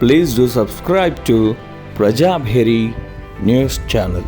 Please do subscribe to Prajabheri News Channel.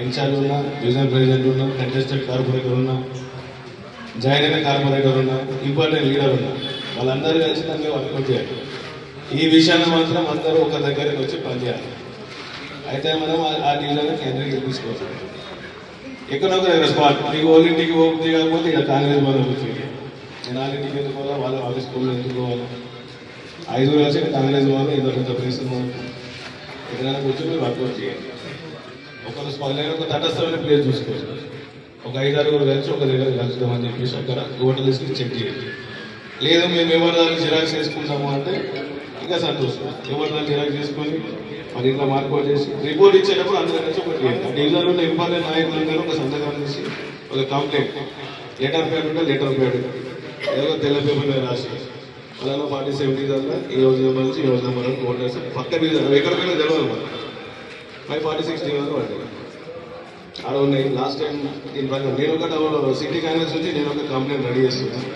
Incharge ఉన్నా divisional president ఉన్నా contested corporator ఉన్నా join అయిన corporator ఉన్నా ఇంపార్టెంట్ లీడర్ ఉన్నా వాళ్ళందరూ కలిసి దాన్ని వర్కౌట్ చేయాలి ఈ విషయాన్ని మాత్రం అందరూ ఒక దగ్గరికి వచ్చి పనిచేయాలి అయితే మనం ఆ- ఆ డివిజన్ కేంద్రం గెలిపించుకోవచ్చు ఎక్కడో ఒక దగ్గర స్పాట్ నీకు వాళ్ళ ఇంటికి పోతే కాకపోతే ఇక్కడ కాంగ్రెస్ వాళ్ళు కూర్చోండి నేను వాళ్ళ ఇంటికి ఎందుకు పోవాలా వాళ్ళ స్కూల్లో ఎందుకు పోవాలా? ఐదుగురు కలిసి కాంగ్రెస్ వాళ్ళు ఇద్దరు కొంత ప్లేస్ ఎక్కడైనా కూర్చొని వర్కౌట్ చేయండి. ఒకరు స్పందన ఒక తటస్థమైన ప్లేస్ చూసుకోవచ్చు ఒక ఐదు ఆరుగురు కలిసి ఒక దగ్గర కలుసుదామని చెప్పేసి అక్కడ ఓటర్ తీసుకుని చెక్ చేయండి. లేదు మేము ఎవరి దాన్ని జిరాక్స్ చేసుకుంటాము అంటే ఇంకా సంతోషం. ఎవరి దాన్ని జిరాక్స్ చేసుకొని మరి ఇట్లా మార్కౌట్ చేసి రిపోర్ట్ ఇచ్చేటప్పుడు అందరి నుంచి ఒకటి చేయండి. డివిజన్లో ఉన్న ఇంపార్టెంట్ నాయకులందరూ ఒక సంతకం చేసి ఒక కంప్లైంట్ లెటర్ ప్యాడ్ ఉంటే లెటర్ ప్యాడ్ ఏదో తెల్ల పేపర్ మీద రాసి. అలానే ఫార్టీ సెవెంటీ దాకా ఈ రోజు నెంబర్ నుంచి ఈ రోజు నెంబర్ వరకు ఓట్ ఓటర్స్ పక్క డివిజన్ ఎక్కడికైనా తెలియదు మనకు ఫైవ్ ఫార్టీ సిక్స్ డివిజన్ పడ్డాయి. ఆడ ఉన్నాయి. లాస్ట్ టైం దీని ప్రకారం నేను ఒక సిటీ కాంగ్రెస్ నుంచి నేను ఒక కంప్లైంట్ రెడీ చేస్తున్నాను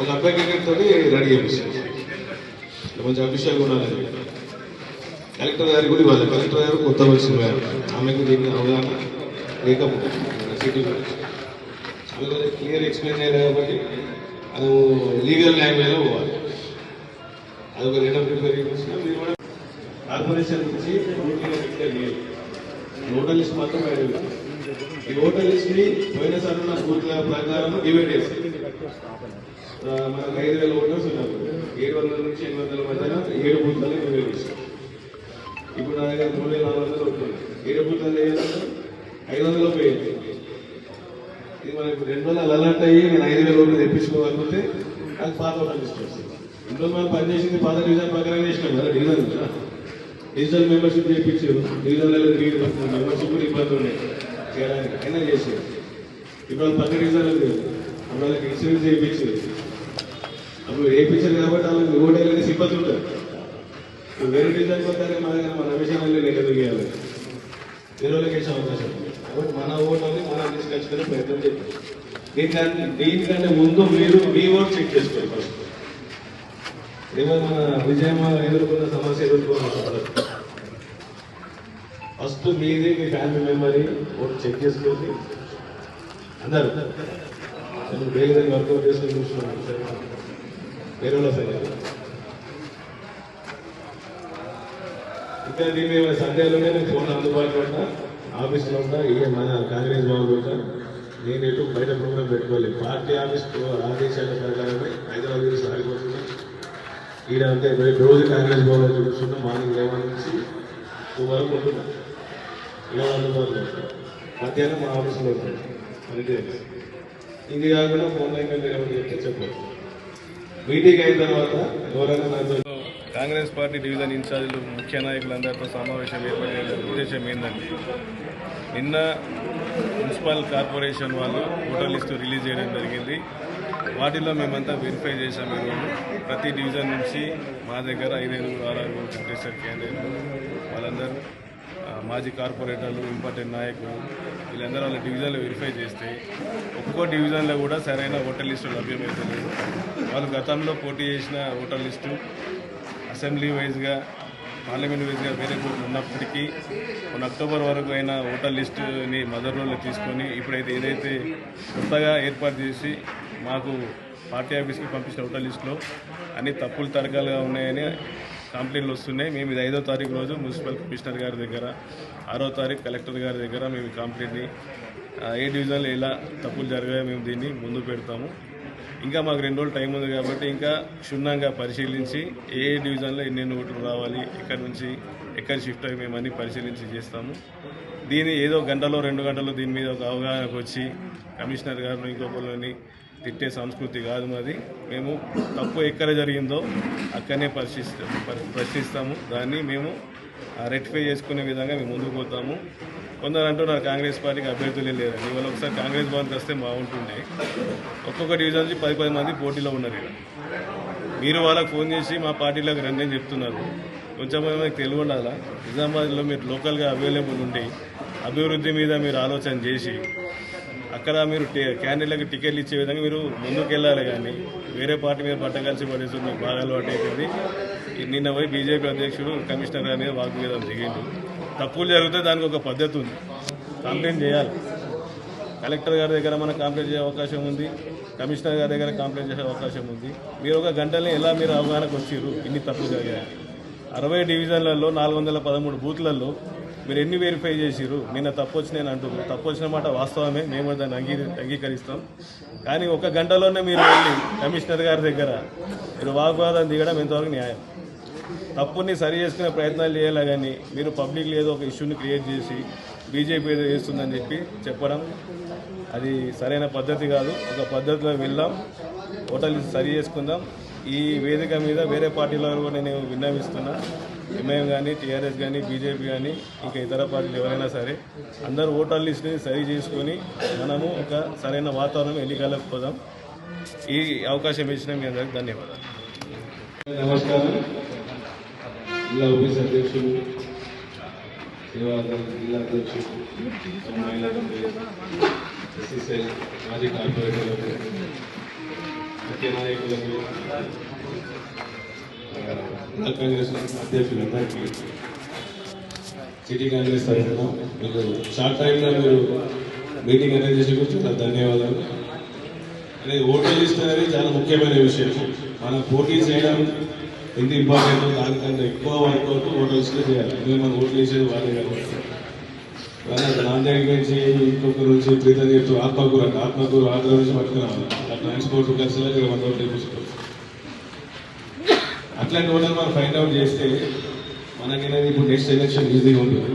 ఒక అబ్బాయి క్రికెట్ తోటి రెడీ చేపిస్తాను మంచి అభిషేకం ఉండాలి. కలెక్టర్ గారి కూడా ఇవ్వాలి కలెక్టర్ గారు కొత్త వచ్చిన గారు ఆమెకు దీన్ని అవగాహన లేకపోతే సిటీ గురించి. ఆమె క్లియర్ ఎక్స్ప్లెయిన్ చేయాలి కాబట్టి అది లీగల్ లాంగ్వేజ్లో పోవాలి. అది ఒక లెటర్ ప్రిపేర్ మీరు కూడా కార్పొరేషన్ నుంచి పూర్తిగా ఓటర్ లిస్ట్ మాత్రం బయట ఈ ఓటర్ లిస్ట్ని పోయినసారి ఉన్న బూత్ల ప్రకారం డివైడ్ చేసి మనకు ఐదు వేల ఓటర్స్ ఉన్నారు. ఏడు వందల నుంచి ఎనిమిది వందల మధ్యన ఏడు బూత్లని డివైడ్ చేస్తాం ఇప్పుడు నా దగ్గర మూడు వేల నాలుగు వందలు ఉంటుంది ఏడు బూత్లు వేయాలంటే ఐదు వందలు పోయింది ఇది మనకు రెండు వందలు అలర్ట్ అయ్యి నేను ఐదు వేల రూపాయలు తెప్పించుకోగలిగితే అది పాత ఓటర్ లిస్ట్ వస్తుంది ఇందులో మనం పనిచేసింది పాత డివిజన్ ప్రకారం చేసినాం కదా డివిజన్ డిజిటల్ మెంబర్షిప్ చేయించారు డివిజన్లలో త్రీ మెంబర్షిప్ కూడా ఇబ్బంది ఉన్నాయి చేయడానికి అయినా చేసేది ఇప్పుడు పక్క డివిజన్లు లేదు అప్పుడు వాళ్ళకి ఇన్సూరెన్స్ చేయించారు అప్పుడు వేయించారు కాబట్టి వాళ్ళకి ఓటే అనేది సిబ్బంది ఉంటారు. వేరే డివిజన్ పోతారే మన దగ్గర మన విషయాలు నేను ఎదురు చేయాలి వేరే వాళ్ళకి వేసే అవకాశం కాబట్టి మన ఓటుని మనం తీసుకొచ్చుకునే ప్రయత్నం చేద్దాం. దీనికంటే దీనికంటే ముందు మీరు మీ ఓట్ చెక్ చేసుకోవాలి ఫస్ట్ ఏమైనా మన విజయం ఎదుర్కొన్న సమస్య ఎదుర్కోవాలి ఫస్ట్ మీది మీ ఫ్యామిలీ మెంబర్ ఓట్ చెక్ చేసుకోండి. అందరు. నేను వేగ వర్కౌట్ చేసుకుని చూస్తున్నాను వేరే సరే ఇంకా దీని మీద సందేహాలునే నేను ఫోన్ అందుబాటులో ఉంటా ఆఫీస్లో ఉంటా ఏ మన కాంగ్రెస్ భవన్ ఉంటా నేను ఎటు బయట ప్రోగ్రామ్ పెట్టుకోలేదు. పార్టీ ఆఫీస్ ఆదేశాల ప్రకారమే హైదరాబాద్ నుంచి సాగిపోతున్నా ఈడ అంటే రేపు రోజు కాంగ్రెస్ భవన్లో చూస్తున్నా మార్నింగ్ లెవెన్ నుంచి టూ వరకు ఉంటున్నా. ఇలా అందుబాటులో మధ్యాహ్నం మా ఆఫీస్లో ఉంటాను అంతే ఇది కాకుండా ఫోన్ లైన్ మీద చెప్తే మీటింగ్ అయిన తర్వాత ఎవరైనా నాతో కాంగ్రెస్ పార్టీ డివిజన్ ఇన్ఛార్జీలు ముఖ్య నాయకులందరితో సమావేశం ఏర్పాటు చేయడం ఉద్దేశం ఏంటంటే నిన్న మున్సిపల్ కార్పొరేషన్ వాళ్ళు ఓటర్ లిస్టు రిలీజ్ చేయడం జరిగింది. వాటిలో మేమంతా వెరిఫై చేశాం ఈరోజు ప్రతి డివిజన్ నుంచి మా దగ్గర ఐదు ఆరు కంటెస్టర్ క్యాండిడేట్లు వాళ్ళందరూ మాజీ కార్పొరేటర్లు ఇంపార్టెంట్ నాయకులు వీళ్ళందరూ వాళ్ళ డివిజన్లో వెరిఫై చేస్తే ఒక్కో డివిజన్లో కూడా సరైన ఓటర్ లిస్టు లభ్యమవుతుంది. వాళ్ళు గతంలో పోటీ చేసిన ఓటర్ లిస్టు అసెంబ్లీ వైజ్గా పార్లమెంట్ వైజ్గా వేరే బూత్లు ఉన్నప్పటికీ మన అక్టోబర్ వరకు అయిన ఓటర్ లిస్టుని మదర్ రోల్లో తీసుకొని ఇప్పుడైతే ఏదైతే కొత్తగా ఏర్పాటు చేసి మాకు పార్టీ ఆఫీస్కి పంపించిన ఓటర్ లిస్టులో అన్ని తప్పులు తరకాలుగా ఉన్నాయని కంప్లైంట్లు వస్తున్నాయి. మేము ఇది ఐదో తారీఖు రోజు మున్సిపల్ కమిషనర్ గారి దగ్గర ఆరో తారీఖు కలెక్టర్ గారి దగ్గర మేము ఈ కంప్లైంట్ని ఏ డివిజన్లో ఎలా తప్పులు జరిగాయో మేము దీన్ని ముందు పెడతాము. ఇంకా మాకు రెండు రోజులు టైం ఉంది కాబట్టి ఇంకా క్షుణ్ణంగా పరిశీలించి ఏ ఏ డివిజన్లో ఎన్నెన్ని ఓట్లు రావాలి ఎక్కడి నుంచి ఎక్కడ షిఫ్ట్ అయ్యి మేము పరిశీలించి చేస్తాము. దీని ఏదో గంటలో రెండు గంటలో దీని మీద ఒక అవగాహనకు వచ్చి కమిషనర్ గారిని ఇంకొకరిని తిట్టే సంస్కృతి కాదు మాది. మేము తప్పు ఎక్కడ జరిగిందో అక్కడనే పరిశీలిస్తాము. ప్రశ్నిస్తాము దాన్ని మేము రెక్టిఫై చేసుకునే విధంగా మేము ముందుకు పోతాము. కొందరు అంటున్నారు కాంగ్రెస్ పార్టీకి అభ్యర్థులే లేరని ఇవాళ ఒకసారి కాంగ్రెస్ భవన్కి వస్తే బాగుంటుండే. ఒక్కొక్క డివిజన్ నుంచి పది పది మంది పోటీలో ఉన్నారు ఇక్కడ మీరు వాళ్ళకి ఫోన్ చేసి మా పార్టీలోకి రండి అని చెప్తున్నారు. కొంచెం మనకి తెలివి ఉండాలా? నిజామాబాద్లో మీరు లోకల్గా అవైలబుల్ ఉండి అభివృద్ధి మీద మీరు ఆలోచన చేసి అక్కడ మీరు క్యాండిడేట్లకు టికెట్లు ఇచ్చే విధంగా మీరు ముందుకు వెళ్ళాలి కానీ వేరే పార్టీ మీద పట్ట కలిసి పడేసి మీకు బాగా అలవాటు అయిపోయింది నిన్న పోయి బీజేపీ అధ్యక్షుడు కమిషనర్ గారి మీద వాగ్వేదం దిగిండు. తప్పులు జరిగితే దానికి ఒక పద్ధతి ఉంది. కంప్లైంట్ చేయాలి. కలెక్టర్ గారి దగ్గర మనం కంప్లైంట్ చేసే అవకాశం ఉంది. కమిషనర్ గారి దగ్గర కంప్లైంట్ చేసే అవకాశం ఉంది. మీరు ఒక గంటలో ఎలా మీరు అవగాహనకు వచ్చారు ఇన్ని తప్పులు జరిగాయి. అరవై డివిజన్లలో నాలుగు వందల పదమూడు బూత్లలో మీరు ఎన్ని వెరిఫై చేసిరు నిన్న తప్పు వచ్చినాయని అంటున్నారు తప్పు వచ్చిన మాట వాస్తవమే. మేము దాన్ని అంగీ అంగీకరిస్తాం. కానీ ఒక గంటలోనే మీరు వెళ్ళి కమిషనర్ గారి దగ్గర మీరు వాగ్వాదం దిగడం ఎంతవరకు న్యాయం? తప్పుని సరి చేసుకునే ప్రయత్నాలు చేయాలి కానీ మీరు పబ్లిక్లో ఏదో ఒక ఇష్యూని క్రియేట్ చేసి బీజేపీ ఏదో చేస్తుందని చెప్పి చెప్పడం అది సరైన పద్ధతి కాదు. ఒక పద్ధతిలో వెళ్దాం ఓటర్లు సరి చేసుకుందాం. ఈ వేదిక మీద వేరే పార్టీల కూడా నేను విన్నవిస్తున్నా. ఎంఐఎం కానీ టీఆర్ఎస్ కానీ బీజేపీ కానీ ఇంకా ఇతర పార్టీలు ఎవరైనా సరే అందరూ ఓటర్ లిస్ట్ని సరి చేసుకొని మనము ఒక సరైన వాతావరణం ఎన్నికలకు పోదాం. ఈ అవకాశం ఇచ్చిన మీ అందరికి ధన్యవాదాలు. నమస్కారం. జిల్లా ఓపీఎస్ అధ్యక్షులు సేవాదళ జిల్లా అధ్యక్షులు ఎస్ఎస్ఎల్ మాజీ కార్పొరేటర్లకు ముఖ్య నాయకులకు బ్లాక్ కాంగ్రెస్ అధ్యక్షులందరికీ సిటీ కాంగ్రెస్ తరఫున మీరు షార్ట్ టైంలో మీరు మీటింగ్ అరేంజ్ చేసి చాలా ధన్యవాదాలు. అనేది ఓటర్ లిస్ట్ చాలా ముఖ్యమైన విషయం. మనం పోటీ చేయడం ఎంత ఇంపార్టెంట్ దానికంటే ఎక్కువ వర్కౌట్ ఓటర్ లిస్ట్ చేయాలి. ఎందుకంటే మనం ఓట్లు వేసేది వాళ్ళే కాబట్టి. కానీ నాందేడ్ నుంచి ఇంకొక నుంచి ప్రీతం చెప్తూ ఆత్మకూర అంట ఆత్మకూర ఆంధ్ర నుంచి పట్టుకురావాలి. ట్రాన్స్పోర్ట్ ఖర్చులు ఇక్కడ వన్ ఓట్లు వేసుకోవచ్చు అట్లాంటి ఓటర్ మనం ఫైండ్ అవుట్ చేస్తే మనకనేది ఇప్పుడు నెక్స్ట్ ఎలక్షన్ ఈజీగా ఉంటుంది.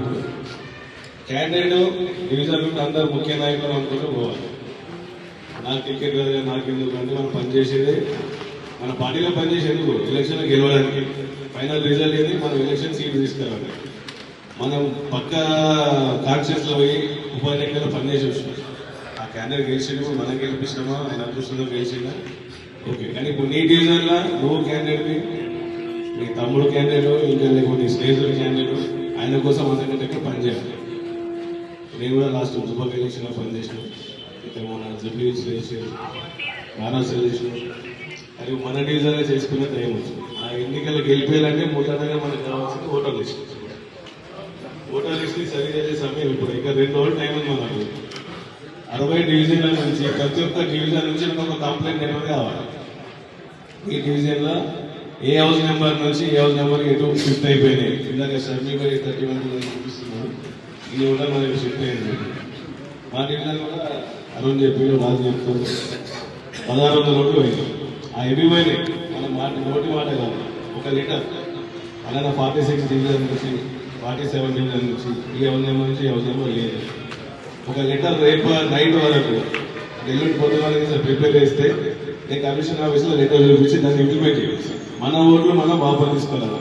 క్యాండిడేట్ డివిజన్ అందరు ముఖ్య నాయకులు అనుకుంటూ పోవాలి. నాకు టికెట్ కదా నాకు ఎందుకు? అంటే మనం పనిచేసేది మన పార్టీలో పనిచేసేందుకు ఎలక్షన్ గెలవడానికి. ఫైనల్ రిజల్ట్ ఏంది? మనం ఎలక్షన్ సీట్ తీసుకురావాలి. మనం పక్క కాన్షియస్లో పోయి ఉప ఎన్నికల్లో పనిచేసి వస్తున్నాం ఆ క్యాండిడేట్ గెలిచినప్పుడు మనం గెలిపిస్తామా ఆయన అదృష్టంలో గెలిచిందా ఓకే. కానీ ఇప్పుడు నీ డివిజన్లో నువ్వు క్యాండిడేట్ నీ తమ్ముడు క్యాండిడేట్ ఇంకా లేకపోతే నీ స్నేహితుడు క్యాండిడేట్ ఆయన కోసం అందరికంటే ఎక్కువ పనిచేయాలి నేను కూడా లాస్ట్ మున్సిపల్ ఎలక్షన్లో పనిచేసిన. ఇక్కడ మన జడ్పీ చేసి వారణాసి చేసిన. అది మన డివిజన్ చేసుకునే టైం వచ్చింది ఆ ఎన్నికలు గెలిపేయాలంటే మొదటగా మనకు కావాల్సింది ఓటర్ లిస్ట్. ఓటర్ లిస్ట్ని సరి చేసే సమయం ఇప్పుడు. ఇంకా రెండు రోజులు టైం ఉంది మనకు. అరవై డివిజన్ల నుంచి ప్రతి ఒక్క డివిజన్ నుంచి ఒక కంప్లైంట్ నెంబర్ కావాలి. ఈ డివిజన్లో ఏ హౌస్ నెంబర్ నుంచి ఏ హౌస్ నెంబర్ ఎటు షిఫ్ట్ అయిపోయినాయి. ఇందాక షర్మిగా థర్టీ వన్ చూపిస్తున్నారు. ఇది కూడా మనకి షిఫ్ట్ అయింది. మా డివిజన్ కూడా అరుణ్ చెప్పి వాళ్ళు చెప్తారు. పదహారు వందల రోడ్లు పోయింది ఆ పోయినాయి మన మాట నోటి మాట కాదు. ఒక లీటర్. అలానే ఫార్టీ సిక్స్ డివిజన్ నుంచి ఫార్టీ సెవెన్ డివిజన్ నుంచి ఈ హౌస్ నుంచి అవసరమో లేదు. ఒక లీటర్ రేపు నైట్ వరకు ఎల్లుండి పొద్దున ప్రిపేర్ చేస్తే నేను కమిషన్ ఆఫీస్లో లెటర్ చూపించి దాన్ని ఇంప్లిమెంట్ చేయవచ్చు మన ఓట్లు మనం బాగా తీసుకోవాలి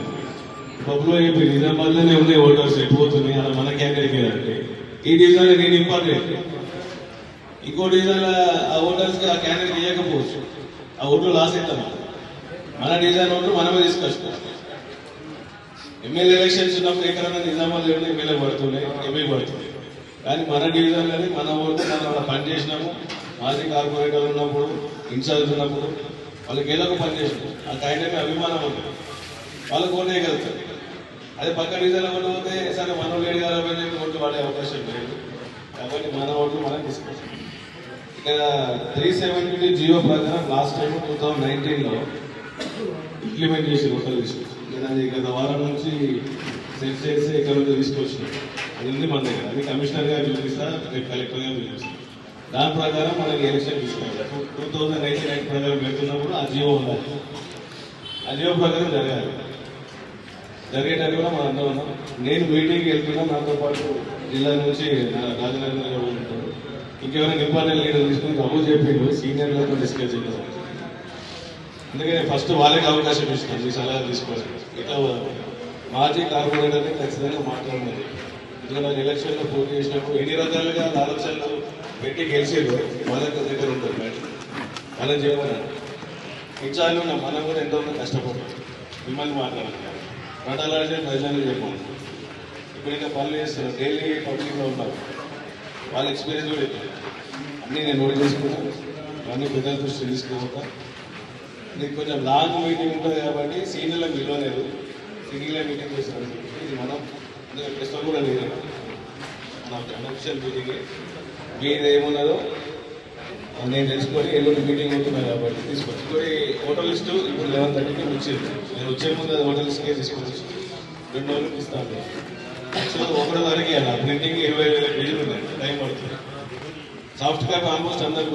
పబ్లో చెప్పి నిజామాబాద్లోనే ఉన్నాయి ఓటర్స్ ఎట్టుపోతున్నాయి అలా మన క్యాండిడేట్ అంటే. ఈ డివిజన్లో నేను ఇంపార్టెంట్ ఇంకో డివిజన్లో ఆ ఓటర్స్కి ఆ క్యాండిడేట్ చేయకపోవచ్చు ఆ ఓట్లు లాస్ అవుతాం మన డిజైన్ ఓట్లు మనమే తీసుకొస్తాం ఎమ్మెల్యే ఎలక్షన్స్ ఉన్నప్పుడు ఎక్కడైనా నిజామాబాద్ లేకుండా ఎమ్మెల్యే పడుతున్నాయి ఎంఏ పడుతున్నాయి కానీ మన డివిజన్లోని మన ఓట్లు మనం అక్కడ పని చేసినాము. మాజీ కార్పొరేటర్ ఉన్నప్పుడు ఇన్ఛార్జ్ ఉన్నప్పుడు వాళ్ళకి ఏదో ఒక పని చేసినాం. ఆ టైంలో అభిమానం ఉంటుంది వాళ్ళకి ఓటు వేయగలుగుతారు అదే పక్క డివిజన్లో ఓటు పోతే సరే మన లేడు కదా ఓట్లు వాడే అవకాశం లేదు. కాబట్టి మన ఓట్లు మనం తీసుకొస్తాం ఇక త్రీ సెవెంటీ జియో ప్రకారం లాస్ట్ టైం టూ థౌజండ్ నైన్టీన్లో ఇంప్లిమెంట్ చేసి ఓటర్ తీసుకొచ్చి. నేను అది గత వారం నుంచి సెట్ చేసి ఇక్కడ నుంచి తీసుకొచ్చిన అది ఉంది మన దగ్గర అది కమిషనర్ గారు పిలిపిస్తా రేపు కలెక్టర్ గారు పిలిపిస్తా దాని ప్రకారం మనకి ఎలక్షన్ తీసుకోవాలి టూ థౌజండ్ నైన్టీన్ నైన్ ప్రకారం పెడుతున్నప్పుడు ఆ జియో ఉండాలి. ఆ జియో ప్రకారం జరగాలి. జరిగేటట్టు కూడా మనం అందరం ఉన్నాం. నేను మీటింగ్కి వెళ్తున్నా నాతో పాటు జిల్లా నుంచి రాజనగర్ గారు ఇంకెవరైనా ఇంపార్టెంట్ లీడర్ తీసుకుని ప్రభు చెప్పిండు సీనియర్లతో డిస్కస్ చేద్దాం. అందుకని ఫస్ట్ వాళ్ళకి అవకాశం ఇస్తాను మీ సలహా తీసుకోవాలి. ఇట్లా మాజీ కార్పొరేటర్ని ఖచ్చితంగా మాట్లాడినది ఎందుకంటే ఎలక్షన్లో పోటీ చేసినప్పుడు ఎన్ని రకాలుగా ఆలోచనలు పెట్టి గెలిచేది వాళ్ళకి దగ్గర ఉంటారు బయట అలా చేయమని ఇచ్చాను నా మనం కూడా ఎంతో కష్టపడతాం మిమ్మల్ని మాట్లాడాలి. మాట్లాడాలంటే ప్రజలకు చెప్పాలి. ఇప్పుడు ఇంకా పనులు చేస్తున్నారు. డైలీ పబ్లిక్లో ఉంటారు వాళ్ళ ఎక్స్పీరియన్స్ కూడా అన్నీ నేను నోట్ చేసుకున్నాను అన్ని పెద్దల దృష్టి తీసుకోక నీకు కొంచెం లాంగ్ మీటింగ్ ఉంటుంది కాబట్టి సీనియర్ల విలువలేదు సింగిల్ మీటింగ్ చేస్తాను. ఇది మనం ప్రస్తుతం కూడా లేదు నాకు అన్అఫిషియల్ మీటింగే మీది ఏమున్నదో నేను తెలుసుకొని ఎల్లుండి మీటింగ్ ఉంటున్నాను కాబట్టి తీసుకొచ్చి హోటల్ లిస్టు ఇప్పుడు లెవెన్ థర్టీకి వచ్చింది. నేను వచ్చే ముందు అది హోటల్ లిస్ట్కే తీసుకొని రెండు రోజులు ఇస్తాను. యాక్చువల్గా ఒకటో తారీఖు ప్రింటింగ్ ఇరవై వేల పేజీలు ఉన్నాయి. టైం పడుతుంది. సాఫ్ట్ కాపీ ఆల్మోస్ట్ అందరికి